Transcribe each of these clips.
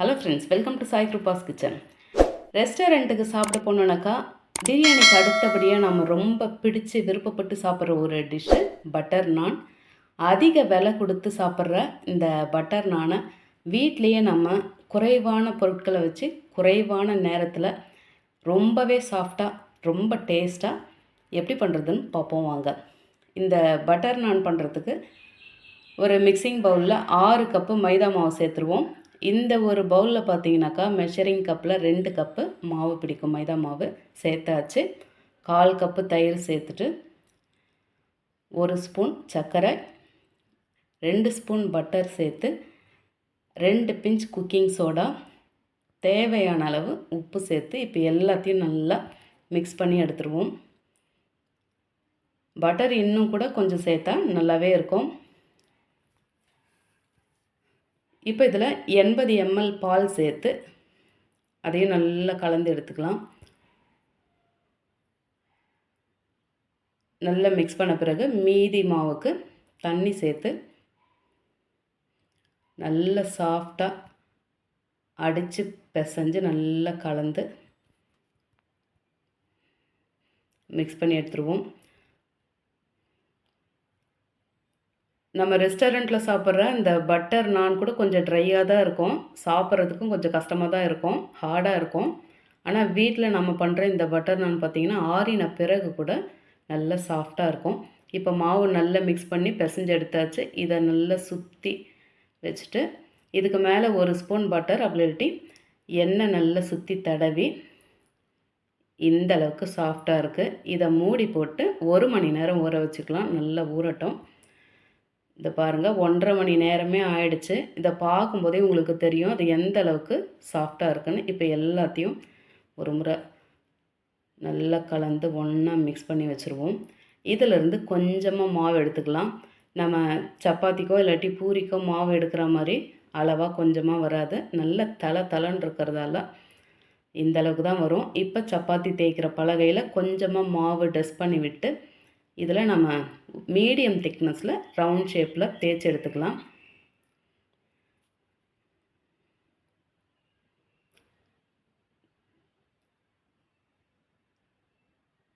Hello friends welcome to Sai Krupa's kitchen ரெஸ்டாரண்ட்டுக்கு சாப்பிட போனோன்னாக்கா பிரியாணிக்கு அடுத்தபடியாக நம்ம ரொம்ப பிடிச்சு விருப்பப்பட்டு சாப்பிட்ற ஒரு டிஷ்ஷு பட்டர் நான் அதிக விலை கொடுத்து சாப்பிட்ற இந்த பட்டர் நானை வீட்லேயே நம்ம குறைவான பொருட்களை வச்சு குறைவான நேரத்தில் ரொம்பவே சாஃப்டாக ரொம்ப டேஸ்ட்டாக எப்படி பண்ணுறதுன்னு பார்ப்போம் வாங்க. இந்த பட்டர் நான் பண்ணுறதுக்கு ஒரு மிக்சிங் பவுலில் ஆறு கப்பு மைதா மாவு சேர்த்துருவோம். இந்த ஒரு பவுலில் பார்த்தீங்கன்னாக்கா மெஷரிங் கப்பில் ரெண்டு கப்பு மாவு பிடிக்கும். மைதா மாவு சேர்த்தாச்சு. கால் கப்பு தயிர் சேர்த்துட்டு ஒரு ஸ்பூன் சர்க்கரை ரெண்டு ஸ்பூன் பட்டர் சேர்த்து ரெண்டு பிஞ்ச் குக்கிங் சோடா தேவையான அளவு உப்பு சேர்த்து இப்போ எல்லாத்தையும் நல்லா மிக்ஸ் பண்ணி எடுத்துருவோம். பட்டர் இன்னும் கூட கொஞ்சம் சேர்த்தா நல்லாவே இருக்கும். இப்போ இதில் எண்பது எம்எல் பால் சேர்த்து அதையும் நல்லா கலந்து எடுத்துக்கலாம். நல்லா மிக்ஸ் பண்ண பிறகு மீதி மாவுக்கு தண்ணி சேர்த்து நல்ல சாஃப்டாக அடித்து பிசைஞ்சு நல்லா கலந்து மிக்ஸ் பண்ணி எடுத்துருவோம். நம்ம ரெஸ்டாரண்ட்டில் சாப்பிட்ற இந்த பட்டர் நான் கூட கொஞ்சம் ட்ரையாக தான் இருக்கும். சாப்பிட்றதுக்கும் கொஞ்சம் கஷ்டமாக தான் இருக்கும். ஹார்டாக இருக்கும். ஆனால் வீட்டில் நம்ம பண்ணுற இந்த பட்டர் நான் பார்த்திங்கன்னா ஆறின பிறகு கூட நல்லா சாஃப்டாக இருக்கும். இப்போ மாவு நல்லா மிக்ஸ் பண்ணி பிசைஞ்சு எடுத்தாச்சு. இதை நல்லா சுற்றி வச்சுட்டு இதுக்கு மேலே ஒரு ஸ்பூன் பட்டர் அப்படி எண்ணெய் நல்லா சுற்றி தடவி இந்த அளவுக்கு சாஃப்டாக இருக்குது இதை மூடி போட்டு ஒரு மணி நேரம் ஊற வச்சுக்கலாம். நல்லா ஊறட்டும். இதை பாருங்கள் ஒன்றரை மணி நேரமே ஆயிடுச்சு. இதை பார்க்கும்போதே உங்களுக்கு தெரியும் அது எந்த அளவுக்கு சாஃப்டாக இருக்குன்னு. இப்போ எல்லாத்தையும் ஒரு முறை நல்லா கலந்து ஒன்றா மிக்ஸ் பண்ணி வச்சுருவோம். இதிலிருந்து கொஞ்சமாக மாவு எடுத்துக்கலாம். நம்ம சப்பாத்திக்கோ இல்லாட்டி பூரிக்கோ மாவு எடுக்கிற மாதிரி அளவாக கொஞ்சமாக வராது. நல்ல தலை தலைன்னு இருக்கிறதால இந்த அளவுக்கு தான் வரும். இப்போ சப்பாத்தி தேய்க்கிற பலகையில் கொஞ்சமாக மாவு டஸ்ட் பண்ணி விட்டு இதில் நம்ம மீடியம் திக்னஸில் ரவுண்ட் ஷேப்பில் தேய்ச்சி எடுத்துக்கலாம்.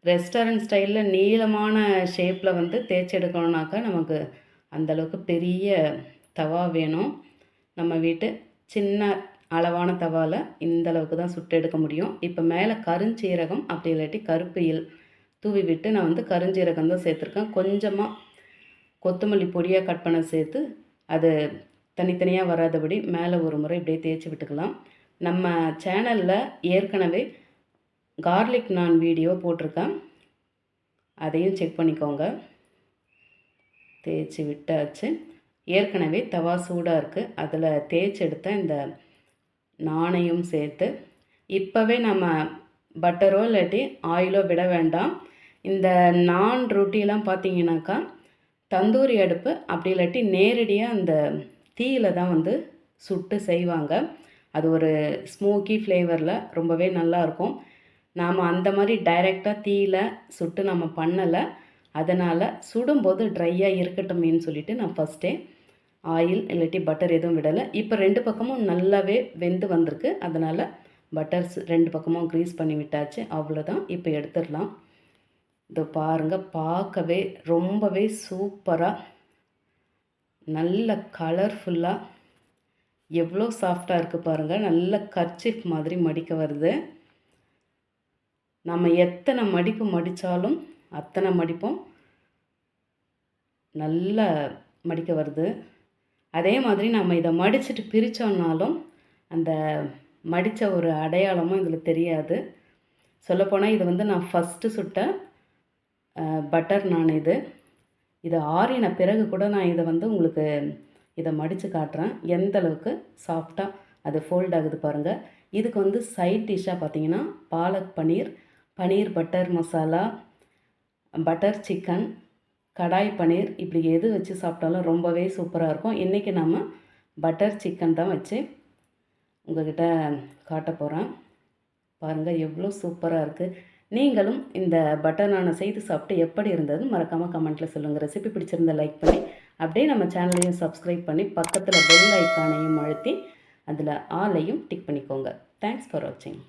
ரெஸ்டாரண்ட் ஸ்டைலில் நீளமான ஷேப்பில் வந்து தேய்ச்சி எடுக்கணுனாக்கா நமக்கு அந்தளவுக்கு பெரிய தவா வேணும். நம்ம வீட்டு சின்ன அளவான தவாவில் இந்த அளவுக்கு தான் சுட்டு எடுக்க முடியும். இப்போ மேலே கருஞ்சீரகம் அப்படி இல்லாட்டி கருப்பு இல் தூவி விட்டு நான் வந்து கருஞ்சீரகம் தான் சேர்த்துருக்கேன். கொஞ்சமாக கொத்தமல்லி பொடியாக கட் பண்ண சேர்த்து அது தனித்தனியாக வராதபடி மேலே ஒரு முறை இப்படியே தேய்ச்சி விட்டுக்கலாம். நம்ம சேனலில் ஏற்கனவே கார்லிக் நான் வீடியோ போட்டிருக்கேன். அதையும் செக் பண்ணிக்கோங்க. தேய்ச்சி விட்டாச்சு. ஏற்கனவே தவா சூடாக இருக்குது அதில் தேய்ச்சி எடுத்த இந்த நாணையும் சேர்த்து. இப்போவே நம்ம பட்டரோ இல்லாட்டி ஆயிலோ விட வேண்டாம். இந்த நான் ரொட்டிலாம் பார்த்தீங்கன்னாக்கா தந்தூரி அடுப்பு அப்படி இல்லாட்டி நேரடியாக அந்த தீயில் தான் வந்து சுட்டு செய்வாங்க. அது ஒரு ஸ்மோக்கி ஃப்ளேவரில் ரொம்பவே நல்லாயிருக்கும் நாம் அந்த மாதிரி டைரெக்டாக தீயில் சுட்டு நம்ம பண்ணலை. அதனால் சுடும்போது ட்ரையாக இருக்கட்டுமேன்னு சொல்லிவிட்டு நான் ஃபஸ்ட்டே ஆயில் இல்லாட்டி பட்டர் எதுவும் விடலை. இப்போ ரெண்டு பக்கமும் நல்லாவே வெந்து வந்திருக்கு. அதனால் பட்டர்ஸ் ரெண்டு பக்கமும் க்ரீஸ் பண்ணி விட்டாச்சு. அவ்வளோதான் இப்போ எடுத்துடலாம். இதை பாருங்கள் பார்க்கவே ரொம்பவே சூப்பராக நல்ல கலர்ஃபுல்லாக எவ்வளோ சாஃப்டாக இருக்குது பாருங்கள் நல்ல கர்ச்சிஃப் மாதிரி மடிக்க வருது. நம்ம எத்தனை மடிப்பு மடித்தாலும் அத்தனை மடிப்பும் நல்ல மடிக்க வருது. அதே மாதிரி நம்ம இதை மடிச்சுட்டு பிரித்தோம்னாலும் அந்த மடித்த ஒரு அடையாளமும் இதில் தெரியாது. சொல்லப்போனால் இது வந்து நான் ஃபஸ்ட்டு சுட்ட பட்டர் நான் இது. இது ஆறின பிறகு கூட நான் இதை வந்து உங்களுக்கு இதை மடித்து காட்டுறேன். எந்த அளவுக்கு சாஃப்டாக அது ஃபோல்ட் ஆகுது பாருங்கள் இதுக்கு வந்து சைட் டிஷ்ஷாக பார்த்தீங்கன்னா palak paneer paneer butter masala butter chicken kadai paneer இப்படி எது வச்சு சாப்பிட்டாலும் ரொம்பவே சூப்பராக இருக்கும். இன்றைக்கி நம்ம பட்டர் சிக்கன் தான் வச்சு உங்கள்கிட்ட காட்ட போகிறேன் பாருங்கள் எவ்வளோ சூப்பராக இருக்குது நீங்களும் இந்த பட்டர் நானை செய்து சாப்பிட்டு எப்படி இருந்தது மறக்காமல் கமெண்ட்டில் சொல்லுங்கள் ரெசிபி பிடிச்சிருந்த லைக் பண்ணி அப்படியே நம்ம சேனலையும் சப்ஸ்கிரைப் பண்ணி பக்கத்தில் பெல் ஐக்கானையும் அழுத்தி அதில் ஆலையும் டிக் பண்ணிக்கோங்க. தேங்க்ஸ் ஃபார் வாட்சிங்